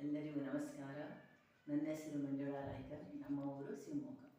ಎಲ್ಲರಿಗೂ ನಮಸ್ಕಾರ. ನನ್ನ ಹೆಸರು ಮಂಜುಳಾ ರಾಯ್ಕರ್. ನಮ್ಮ ಊರು ಶಿವಮೊಗ್ಗ.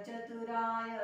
गानचतुराय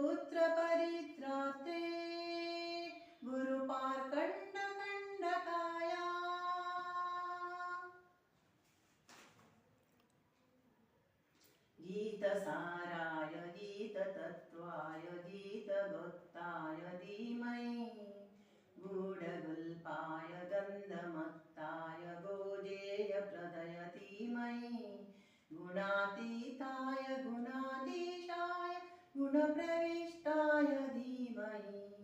गुरुपुत्रपरित्राते गुरुपार्कण्डकण्डकाय गीतसाराय गीततत्त्वाय गीतभक्ताय धीमहि। गूढगुल्पाय गन्धमत्ताय गोजेयप्रदय धीमहि। गुणातीताय गुणाधीशाय गुणप्रविष्टाय धीमहि।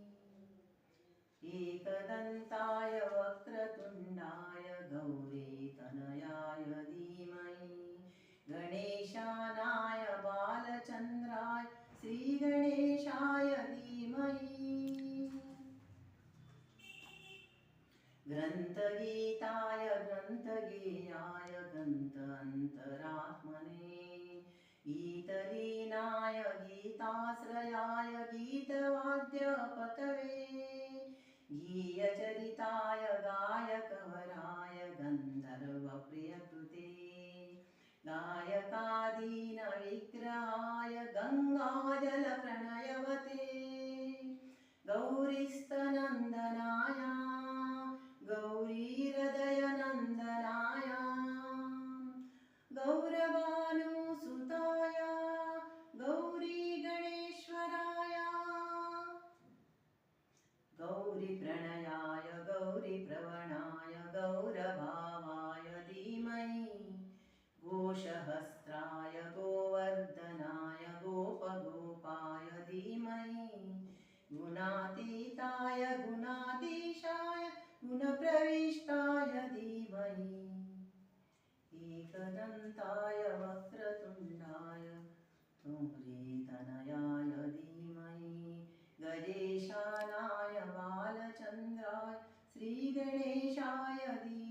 एकदन्ताय वक्रतुण्डाय गौरीतनयाय धीमहि। गणेशानाय बालचन्द्राय श्रीगणेशाय धीमहि। ग्रन्थगीताय ग्रन्थगेयाय ग्रन्थान्तरात्मने गीतलीनाय गीताश्रयाय गीतवाद्यपतवे गीयचरिताय गायकवराय गन्धर्वप्रियकृते। गायकादीनविग्रहाय गङ्गाजलप्रणयवते गुणातीताय गुणाधीशाय गुणप्रविष्टाय धीमहि। एकदन्ताय वक्रतुण्डाय तुम्रीतनयाय धीमहि। गणेशानाय बालचन्द्राय श्रीगणेशाय धीमहि।